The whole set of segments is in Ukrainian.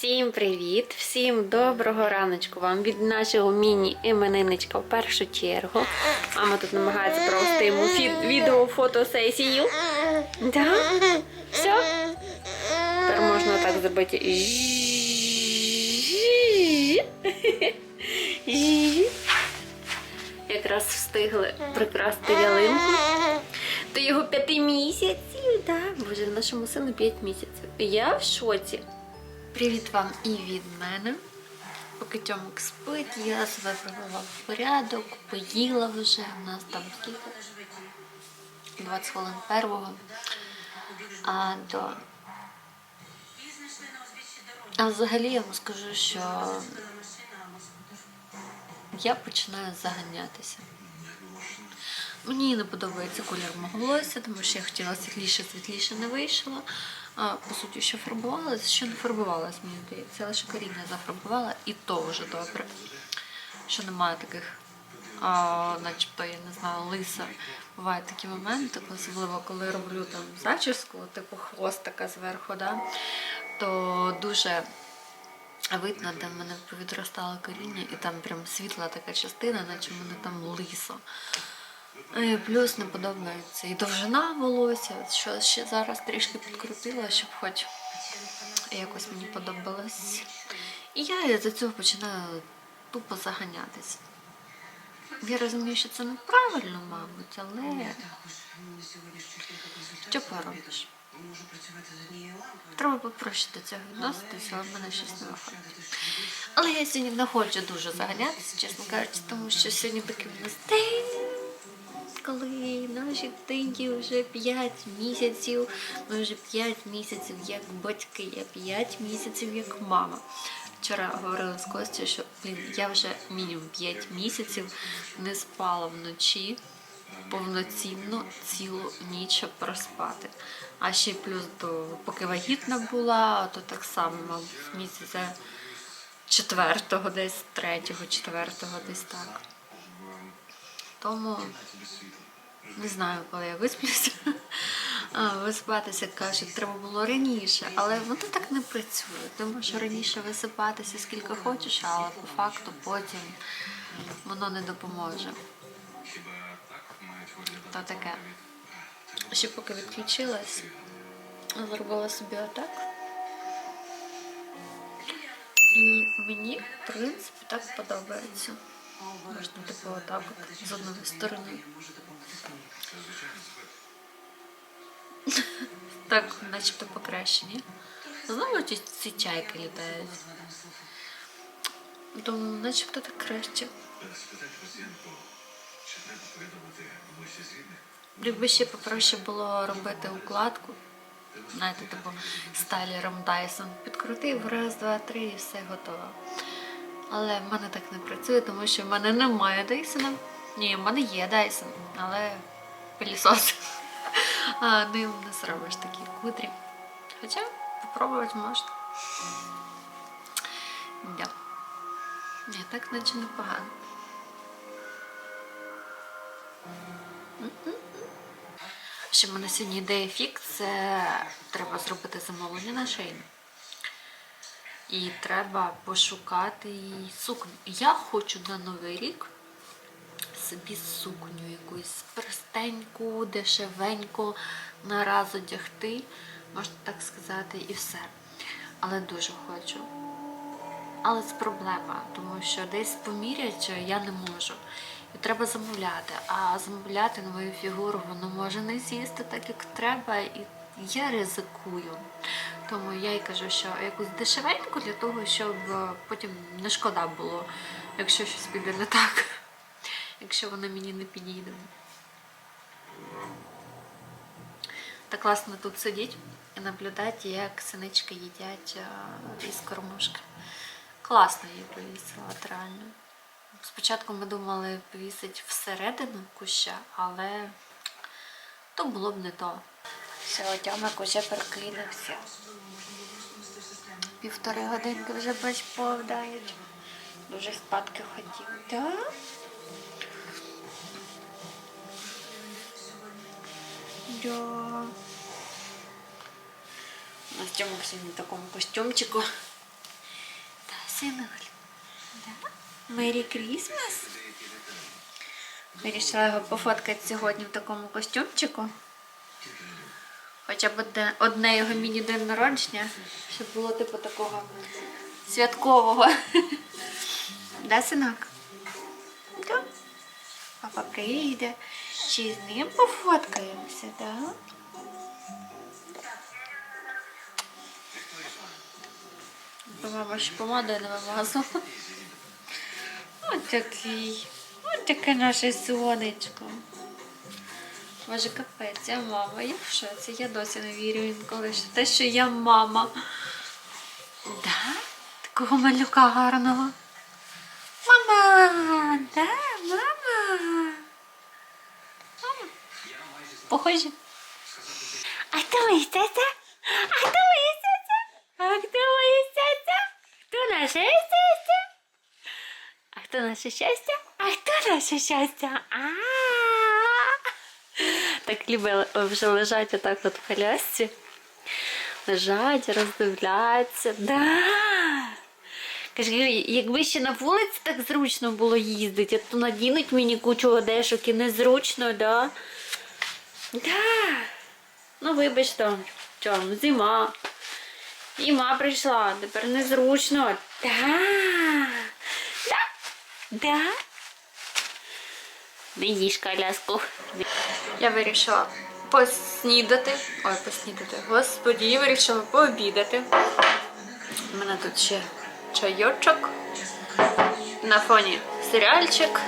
Всім привіт! Всім доброго раночку вам від нашого міні-іменинничка в першу чергу. Мама тут намагається провести йому відео-фотосесію. Да? Все? Тепер можна так зробити. Якраз встигли прикрасти ялинку. До його п'яти місяців, да? Боже, нашому сину п'ять місяців. Я в шоці. Привіт вам і від мене. Поки Тьомик спить, я себе привела в порядок, поїла вже. У нас там скільки? 20 хвилин первого. А до. А взагалі я вам скажу, що я починаю заганятися. Мені не подобається колір мого волосся, тому що я хотіла світліше, світліше не вийшло. По суті, що фарбувалась, що не фарбувалась, мені здається, лише коріння зафарбувала, і то вже добре. Що немає таких, а, начебто, я не знаю, лиса. Бувають такі моменти, особливо коли роблю там зачіску, типу хвостика зверху, да, то дуже видно, де в мене повідростало коріння, і там прям світла така частина, наче в мене там лисо. Плюс не подобається і довжина волосся, що ще зараз трішки підкрутила, щоб хоч якось мені подобалось. І я із-за цього починаю тупо заганятися. Я розумію, що це неправильно, мабуть, але що поробиш? Треба попроще до цього відноситися, але мене щось не виходить. Але я сьогодні не хочу дуже заганятися, чесно кажучи, тому що сьогодні такий нас коли нашій дитині вже 5 місяців, ми вже 5 місяців як батьки, я 5 місяців як мама. Вчора говорила з Костю, що блін, я вже мінімум 5 місяців не спала вночі повноцінно цілу ніч щоб проспати. А ще плюс до поки вагітна була, то так само, мабуть, місяця четвертого, десь третього, четвертого, десь так. Тому не знаю, коли я висплюся. Висипатися кажуть, треба було раніше, але воно так не працює. Тому що раніше висипатися скільки хочеш, але по факту потім воно не допоможе. То таке. Ще поки відключилась, зробила собі отак. І мені, в принципі, так подобається. Можна типу отак от з одної сторони. Так, начебто покращені. Знову ці, чайки літають. Думаю, начебто так краще. Якби ще попроще було робити укладку. Знаєте, типу стайлером Dyson. Підкрутив, раз, два, три і все готово. Але в мене так не працює, тому що в мене немає Dyson. Ні, в мене є Dyson, але пилісос. А ним не зробиш такі кудрі. Хоча попробувати можна. Да. Ні, так наче непогано. Ще в мене сьогодні ідея фік, це треба зробити замовлення на шейну. І треба пошукати їй сукню. Я хочу на Новий рік собі сукню якусь простеньку, дешевеньку, на раз одягти, можна так сказати, і все. Але дуже хочу. Але це проблема, тому що десь поміряючи я не можу. І треба замовляти. А замовляти на мою фігуру воно може не з'їсти так, як треба, і я ризикую. Тому я їй кажу, що якусь дешевеньку для того, щоб е, потім не шкода було, якщо щось піде не так, якщо вона мені не підійде. Так класно тут сидіть і наблюдати, як синички їдять е, із кормушки. Класно її повісила, реально. Спочатку ми думали повісити всередину куща, але то було б не то. Все, Тьомик уже проклінився. Півтори годинки вже бач повдають. Дуже спадки хотів. Так? Да. У нас Тьомик сьогодні в такому костюмчику. синуль. Да? Мері Крісмас. Вирішила його пофоткати сьогодні в такому костюмчику. Хоча б одне, одне його міні-день народження, щоб було типу такого святкового. Да, синок? Да. Папа прийде. Чи з ним пофоткаємося, да? Мама ще помадою не вимазала. Ось такий. Ось таке наше сонечко. Може, капець, я мама. Я в шоці. Я досі не вірю інколи, що те, що я мама. Да? Такого малюка гарного. Мама! Да, мама. Похоже. А хто моя тетя? А хто моя тетя? А хто моя тетя? Хто наша тетя? А хто наше щастя? А хто наше щастя? А Так любить вже лежать отак от в колясці. Лежать, роздивляться. Да. Каже, якби ще на вулиці так зручно було їздити, то надінуть мені кучу одежок і незручно, да? Да. Ну, вибач там, чом, зима. Зима прийшла, тепер незручно. Да. Да. Да. Не їж коляску. Я вирішила поснідати. Ой, поснідати. Господі, я вирішила пообідати. У мене тут ще чайочок. На фоні серіальчик.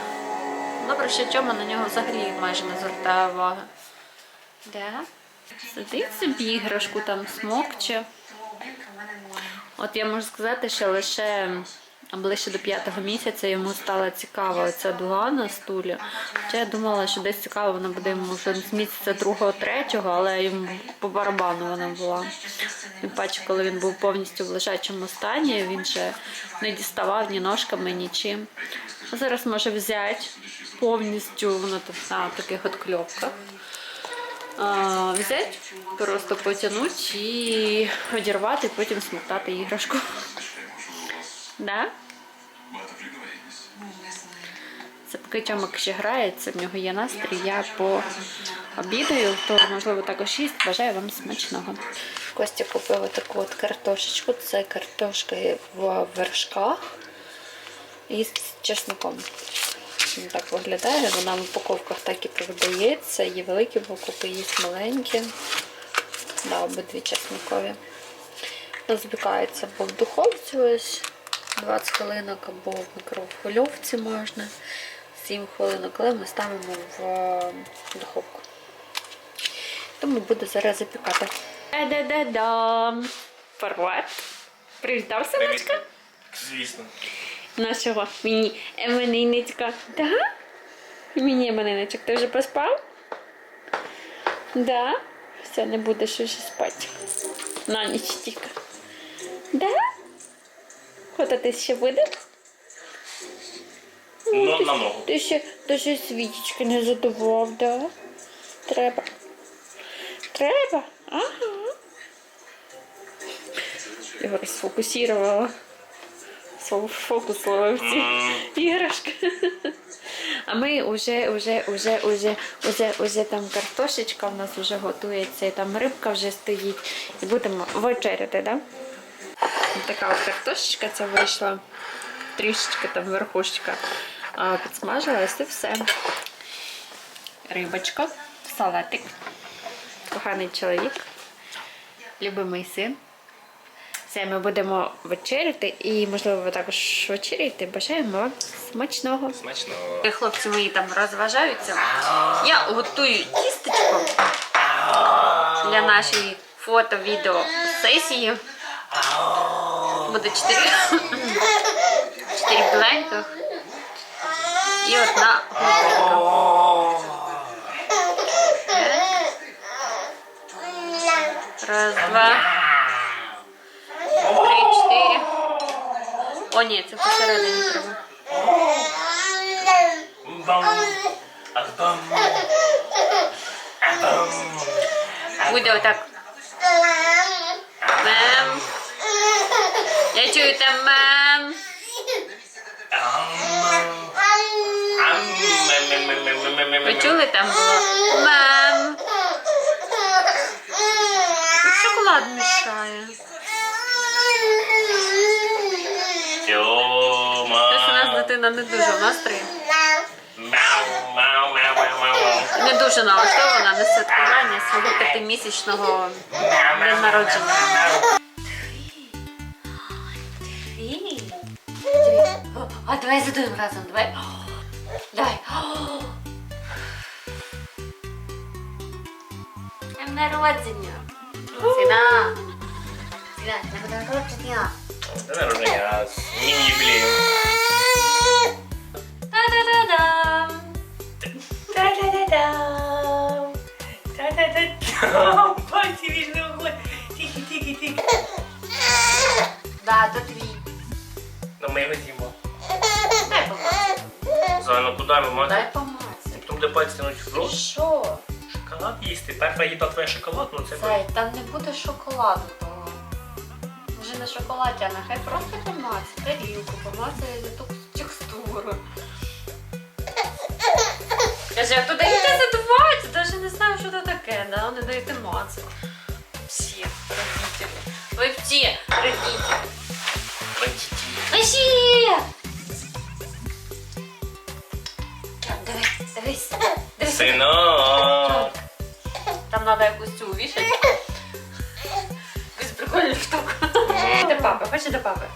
Добре, що Тьома на нього взагалі майже не звертає уваги. Да? Сидить собі іграшку там смокче. От я можу сказати, що лише ближче до п'ятого місяця йому стала цікава ця дуга на стулі. Хоча я думала, що десь цікаво вона буде йому вже з місяця другого, третього, але йому по барабану вона була. Тим паче, коли він був повністю в лежачому стані, він ще не діставав ні ножками, нічим. А зараз може взяти повністю воно тут на таких от кльопках. А, взяти, просто потягнути і одірвати, потім смоктати іграшку. Да? Це поки Тьомик ще грається, в нього є настрій. Я пообідаю, то можливо також їсть. Бажаю вам смачного. Костя купив таку от картошечку. Це картошка в вершках і з чесником. Так виглядає, вона в упаковках так і продається. Є великі упаковки, є маленькі. Да, обидві чесникові. Запікається або в духовці ось 20 хвилинок, або в мікрохвильовці можна. 7 хвилинок, але ми ставимо в е, духовку. Тому буду зараз запікати. Да-да-да-дам! Привет! Привітав, синочка? Звісно. Нашого міні іменинничка. Да? Міні іменинничок, ти вже поспав? Да? Все, не будеш уже спати. На ніч тільки. Да? Хотати ще буде? Ну, на ногу. Ти ще, ти ще не задував, да? Треба. Треба? Ага. Його розфокусувала. Фокус ловив ці іграшки. А ми вже, вже, вже, вже, вже, вже там картошечка в нас вже готується, і там рибка вже стоїть. І будемо вечеряти, да? Така от картошечка ця вийшла. Трішечки там верхушечка підсмажилась і все. Рибочка, салатик, коханий чоловік, любимий син. Все, ми будемо вечеряти і, можливо, ви також вечеряєте. Бажаємо вам смачного. Смачно. Хлопці мої там розважаються. Я готую тістечко для нашої фото-відео сесії. Буде чотири, чотири біленьких і одна голубенька. Раз, два, три, чотири. О, ні, це посередині треба. Буде отак. Мем. Я чую там мам. Ви чули там було? Мам. Шоколад мішає. Тьома. Ось у нас дитина не дуже в настрої. Не дуже налаштована на святкування свого п'ятимісячного дня народження. Дві. О, А давай задуємо разом, давай. О, Давай. О. Днем народження. Сіна. Сіна, днем народження. День народження з міні-юбілеєм. Та-да-да-дам. Та-да-да-дам. Та-та-та-та. Пальці вічно виходять. Тільки, куди ми мати? Дай помацати. Потім де пальці тянуть в рот. Що? Шоколад їсти. Перша їда твоя шоколад, ну це Зай, там не буде шоколаду того. Вже не шоколад, а нехай просто помацає тарілку, помацає ту текстуру. Каже, а то даєте задувати, навіть не знаю, що це таке, да? Не даєте мацати. Всі родителі. Ви всі родителі. Вообще! Давай, Синок. Там треба якусь цю вішати. Якусь прикольну штуку. До папи, хочеш до папи?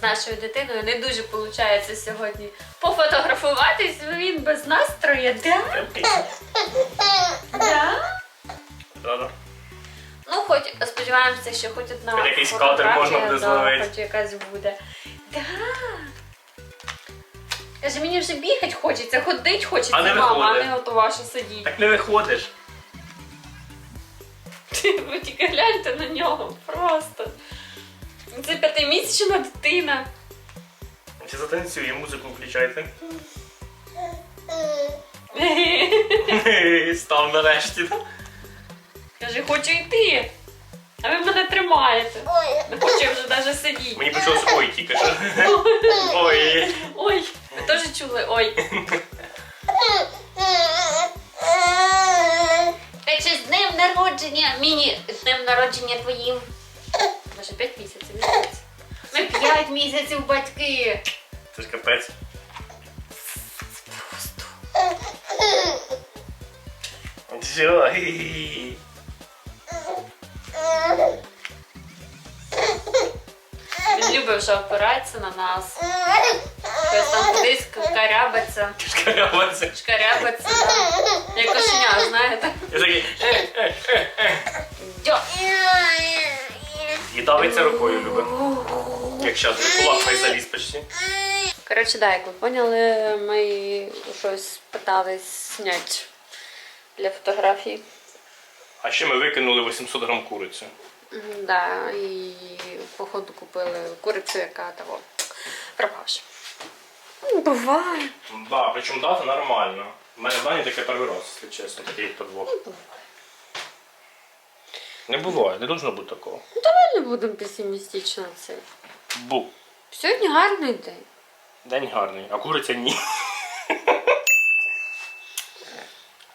З нашою дитиною не дуже виходить сьогодні пофотографуватись, він без настрою? Да? Да-да. Ну, хоч сподіваємося, що хоч одна Хоч якийсь фотографія, кадр можна буде да, зловити. Хоч якась буде. Да. Каже, мені вже бігати хочеться, ходити хочеться, А не мама, а виходить. не ото ваше сидіти. Так не виходиш. Ви тільки гляньте на нього просто. Це п'ятимісячна дитина. Чи затанцює, музику включайте. Став нарешті. Каже, хочу йти. А ви мене тримаєте. Не хочу я вже навіть сидіти. Мені почалось ой тільки що. Ой. Ой, ви теж чули? Ой. Так що з днем народження, міні, з днем народження твоїм. Може, 5 місяців, не здається. Ми 5 місяців батьки. Це ж капець. Що? Хі-хі-хі. Він любив, що опирається на нас. Щось там кудись карябиться, Шкаряваться. шкарябиться. Да. Як кошеня, знаєте. Я такий. «Е, е, е, е». Дьо. І давиться рукою любить. Як зараз, кулак весь заліз почти. Коротше, да, як ви поняли, ми щось питались зняти для фотографій. А ще ми викинули 800 грам куриці. Да, і походу купили курицю, яка того пропавша. Ну, Буває. Да, причому дата нормальна. У мене в Дані таке перший раз, якщо чесно, такий подвох. Не буває, не должно бути такого. Давай не будемо песимістично це. Бу. Сьогодні гарний день. День гарний, а куриця ні.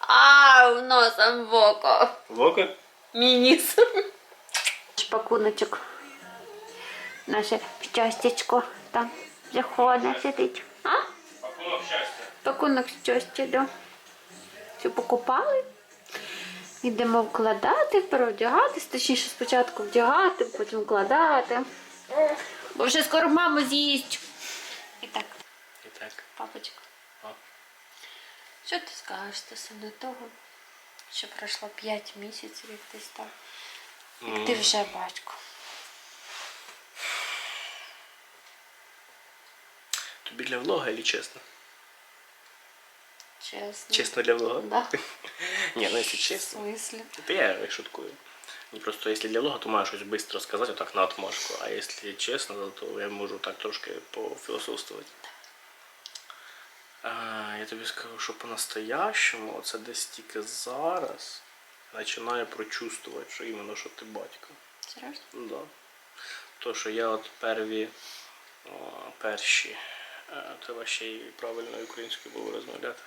А, носом в око. Лока? Мініс. Пакуночок. Наше щастячко там заходить, сидить. А? Пакунок щастя. Пакунок щастя, да. Все покупали. Йдемо вкладати, переодягатись, точніше спочатку вдягати, потім вкладати. Бо вже скоро маму з'їсть. І так, І так. папочка. Що ти скажеш стосовно того, що пройшло 5 місяців, як ти став? М. Ти вже батько. Тобі для влога чи чесно? Чесно. Чесно для влога? Да. Ні, ну якщо В чесно. смислі? То я шуткую. Ну, просто если для влога, то маю щось швидко сказати, так на отмашку. А якщо чесно, то я можу так трошки пофілософствувати. Я тобі скажу, що по-настоящему це десь тільки зараз починаю прочувствувати, що іменно що ти батько. Серйозно? Да. То, що я от перві о, перші, е, треба ще й правильно українською було розмовляти.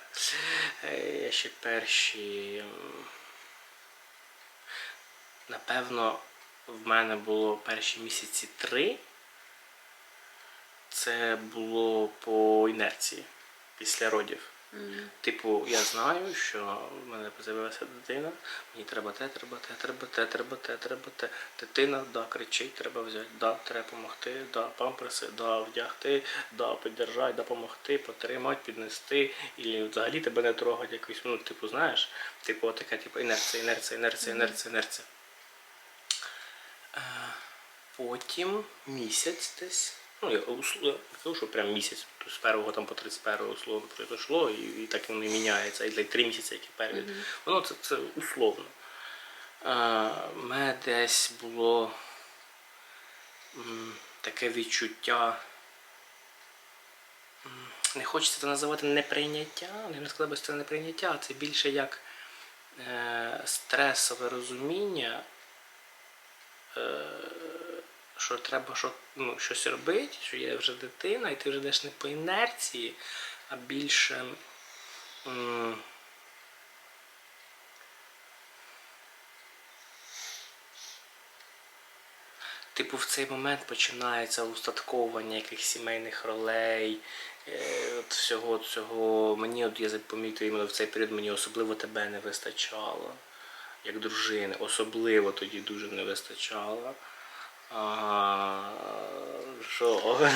Е, Я ще перші. Напевно, в мене було перші місяці три. Це було по інерції після родів. Типу, я знаю, що в мене з'явилася дитина, мені треба те, треба те, треба те, треба те, треба те. Дитина, да, кричить, треба взяти, да, треба допомогти, да, памперси, да, вдягти, да, піддержати, да, допомогти, потримати, піднести, і взагалі тебе не трогати якось, ну, типу, знаєш, типу, таке, типу, інерція, інерція, інерція, інерція, інерція. Е, Потім місяць десь. Ну, я условно, кажу, що прям місяць, то з першого там по 31 условно пройшло, і, і так воно і міняється, і для три місяці, які перві. Воно це, це условно. У мене десь було м, таке відчуття. м, Не хочеться це називати неприйняття, я не сказав би, що це неприйняття, це більше як е, стресове розуміння е, що треба що, ну, щось робити, що є вже дитина, і ти вже йдеш не по інерції, а більше. м, Типу, в цей момент починається устатковування якихось сімейних ролей, е, от всього цього. Мені от я помітив іменно в цей період мені особливо тебе не вистачало, як дружини. Особливо тоді дуже не вистачало. Що?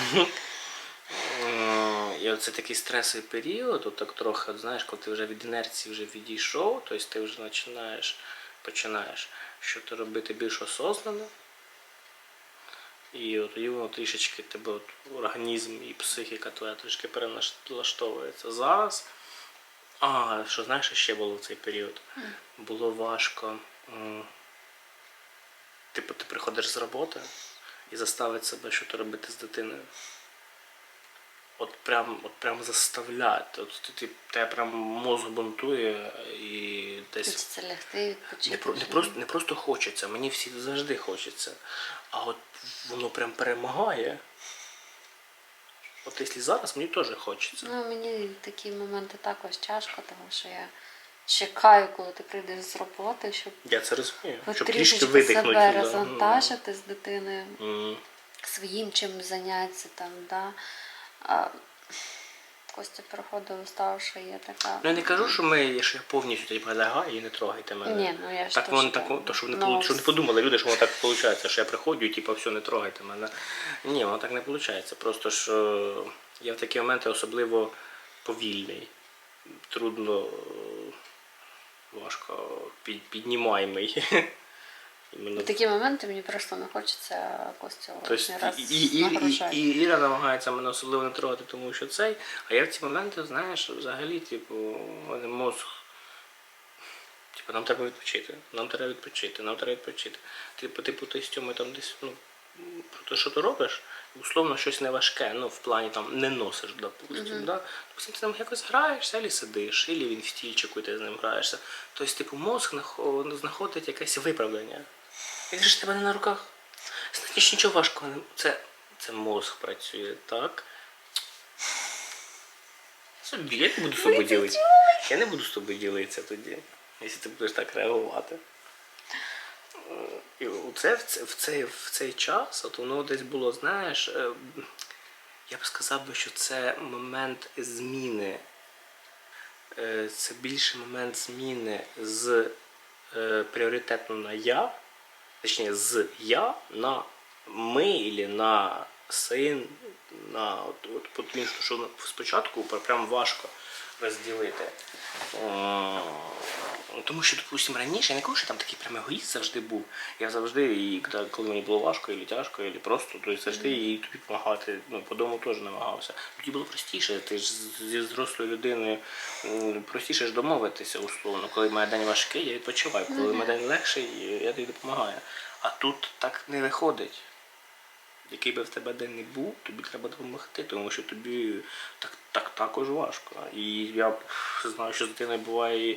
І оце такий стресовий період, от так трохи, от, знаєш, коли ти вже від інерції вже відійшов, тобто ти вже починаєш, починаєш щось робити більш осознано. І от воно трішечки тебе от, організм і психіка твоя трішки перелаштовується. Зараз. А, що знаєш, що ще було в цей період? Було важко. Типу, ти приходиш з роботи і заставити себе щось робити з дитиною. От прям, от прям заставляти. От ти, ти, тебе прям мозг бунтує і десь. Хочеться лягти, відпочити. Не, про, не, просто, не просто хочеться, мені всі завжди хочеться. А от воно прям перемагає. От якщо зараз мені теж хочеться. Ну, мені такі моменти також тяжко, тому що я чекаю, коли ти прийдеш з роботи, щоб Я це розумію. Щоб трішки видихнути. себе розвантажити з дитиною, М. своїм чим зайнятися там, да. А, Костя приходив, став, що є така. Ну я не кажу, що ми що я повністю тоді лягаю і не трогайте мене. Ні, ну я ж так теж воно так. так, то, щоб не Ну, щоб не подумали люди, що воно так виходить, що я приходжу і типу, все, не трогайте мене. Ні, воно так не виходить. Просто що я в такі моменти особливо повільний, трудно, е, важко під, піднімаємий. Іменно В такі моменти мені просто не хочеться Костю Тобто раз і, і, і, і, і Іра намагається мене особливо не трогати, тому що цей. А я в ці моменти, знаєш, взагалі, типу, мозг. Типу, нам треба відпочити, нам треба відпочити, нам треба відпочити. Типу, типу, ти з цьому там десь, ну, про те, що ти робиш, условно щось не важке, ну, в плані там не носиш, допустим, да? Допустим, ти там якось граєшся, або сидиш, або він в стільчику, і ти з ним граєшся. Тобто, типу, мозг знаходить якесь виправдання. Як же ж тебе не на руках? Значить, нічого важкого не. Це, це мозг працює, так? Собі, я не буду з тобою ділитися. Я не буду з тобою ділитися тоді, якщо ти будеш так реагувати. І оце, в, це- в, цей, в цей час, от воно десь було, знаєш, е, я б сказав би, що це момент зміни. Е, Це більше момент зміни з е, пріоритету на я, точніше з я на ми або на син, на от, от, от що спочатку прям важко розділити. Тому що, допустимо, раніше я не кажу, що там такий прям егоїст завжди був. Я завжди, і коли- коли мені було важко, і тяжко, і просто, то завжди і тобі допомагати. Ну, по дому теж намагався. Тоді було простіше, ти ж зі зрослою людиною простіше ж домовитися условно. Коли має день важкий, я відпочиваю. Коли має день легший, я тобі допомагаю. А тут так не виходить. Який би в тебе день не був, тобі треба допомогти, тому що тобі так, так, так також важко. І я знаю, що з дитиною буває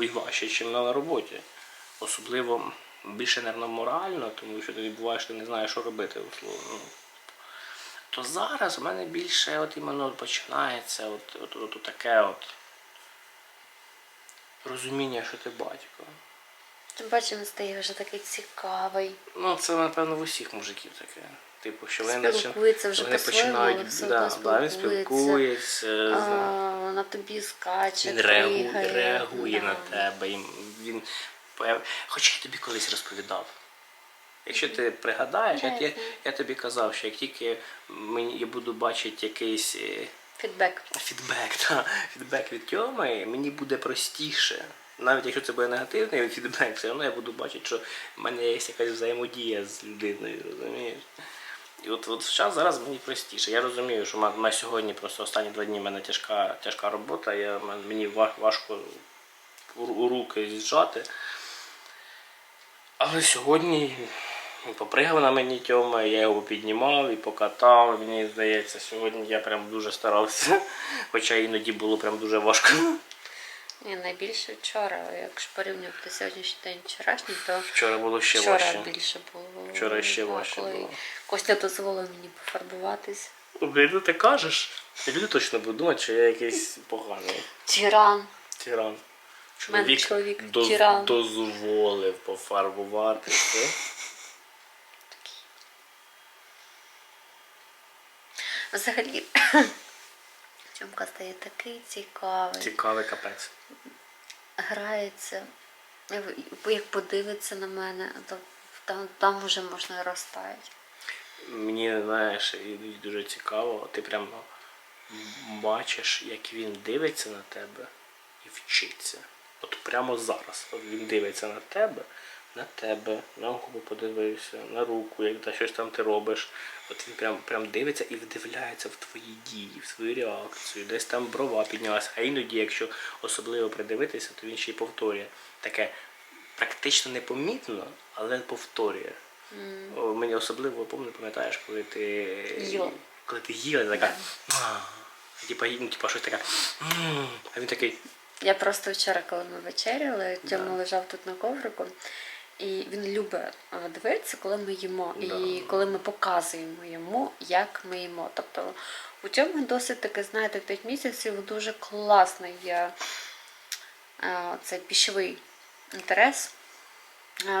і важче, ніж на роботі. Особливо більше, мабуть, морально, тому що тоді буває, що ти не знаєш, що робити. условно. То зараз у мене більше от іменно починається от, от, от, от таке от розуміння, що ти батько. Тим паче він стає вже такий цікавий. Ну, це, напевно, в усіх мужиків таке. Типу, що вони, Спілкується вже вони починають, все да, да, він спілкується. А, на тобі скаче, він реагує, реагує Да. на тебе. і Він, пев- Хоча я тобі колись розповідав. Якщо ти пригадаєш, я, я, я тобі казав, що як тільки мені, я буду бачити якийсь е, Фідбек. фідбек, та, фідбек від Тьоми, мені буде простіше. Навіть якщо це буде негативний фідбек, все одно я буду бачити, що в мене є якась взаємодія з людиною, розумієш? І от, от зараз, зараз мені простіше. Я розумію, що ма сьогодні просто останні два дні в мене тяжка, тяжка робота, я, мені важко у, руки з'їжджати. Але сьогодні попригав на мені Тьома, я його піднімав і покатав. Мені здається, сьогодні я прям дуже старався. Хоча іноді було прям дуже важко. Ні, найбільше вчора, якщо порівнювати сьогоднішній день вчорашній, то Вчора було ще вчора важче. більше було. Вчора ще важче коли було. Костя дозволив мені пофарбуватись. Блін, ну ти кажеш. Люди точно будуть думати, що я якийсь поганий Тиран. тиран. мене чоловік доз- тиран. дозволив пофарбуватися. Взагалі, Тьомка стає такий цікавий. Цікавий капець. Грається. Як подивиться на мене, то там, там вже можна розтаять. Мені, знаєш, дуже цікаво, ти прямо бачиш, як він дивиться на тебе і вчиться. От прямо зараз. От він дивиться на тебе, на тебе, на губу подивився, на руку, як та щось там ти робиш. От він прям, прям дивиться і вдивляється в твої дії, в свою реакцію, десь там брова піднялася. А іноді, якщо особливо придивитися, то він ще й повторює. Таке практично непомітно, але повторює. О, Мені особливо помню, пам'ятаєш, коли ти Їла. коли ти їла, така. Типа, ну, типа щось таке. А він такий. Я просто вчора, коли ми вечеряли, Тьома лежав тут на коврику, і він любить е, дивитися, коли ми їмо, і коли ми показуємо йому, як ми їмо. Тобто у Тьоми досить таки, знаєте, 5 місяців дуже класний є е, цей пищовий інтерес.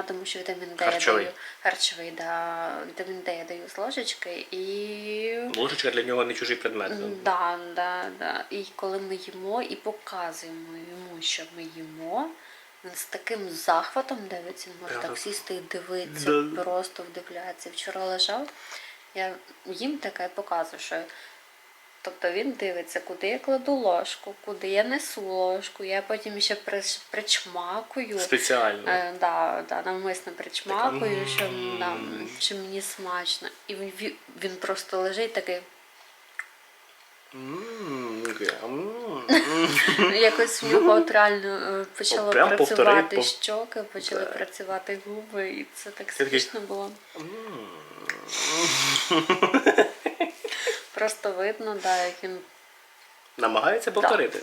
Тому що вітамін Д я Харчовий. даю харчовий, да, вітамін Д я даю з ложечки і Ложечка для нього не чужий предмет. Да, да, да. І коли ми їмо і показуємо йому, що ми їмо, він з таким захватом дивиться, він може так сісти і дивитися, Да. просто вдивляється. Вчора лежав, я їм таке показую, що тобто він дивиться, куди я кладу ложку, куди я несу ложку, я потім ще причмакую. Спеціально. Е, да, да, навмисно причмакую, Так, що, м. да, що мені смачно. І він, він- просто лежить такий. М, такий, м. Якось в нього от реально почало прям працювати пов- щоки, почали працювати губи, і це так такий- смішно було. Просто видно, да, як він Намагається повторити.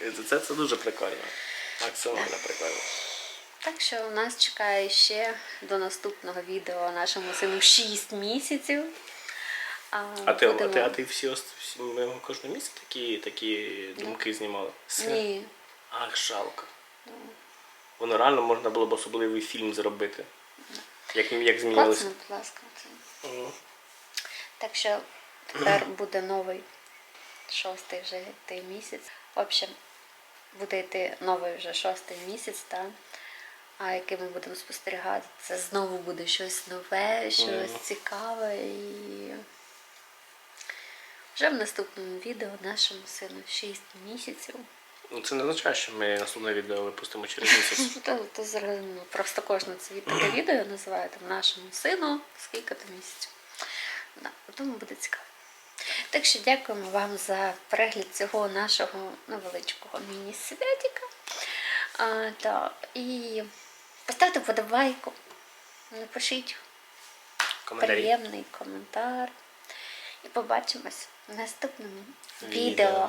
І Це, це дуже прикольно. Максимально прикольно. Так що нас чекає ще до наступного відео нашому сину 6 місяців. А, А ти, а ти, а ти всі, всі ми кожного місяця такі, такі думки знімали? Ні. Ах, жалко. Воно реально можна було б особливий фільм зробити. Як, як змінилося. Будь ласка. це. Так що тепер буде новий шостий вже йти місяць. В общем, буде йти новий вже шостий місяць, так? А який ми будемо спостерігати, це знову буде щось нове, щось Мгм. цікаве і вже в наступному відео нашому сину 6 місяців. Ну, це не означає, що ми наступне відео випустимо через місяць. То, то зрозуміло. Просто кожне це від таке відео називає там нашому сину скільки то місяців. Да, тому буде цікаво. Так що дякуємо вам за перегляд цього нашого невеличкого міні-святіка. Да, і поставте вподобайку, напишіть Коментарі. приємний коментар. І побачимось в наступному Відео.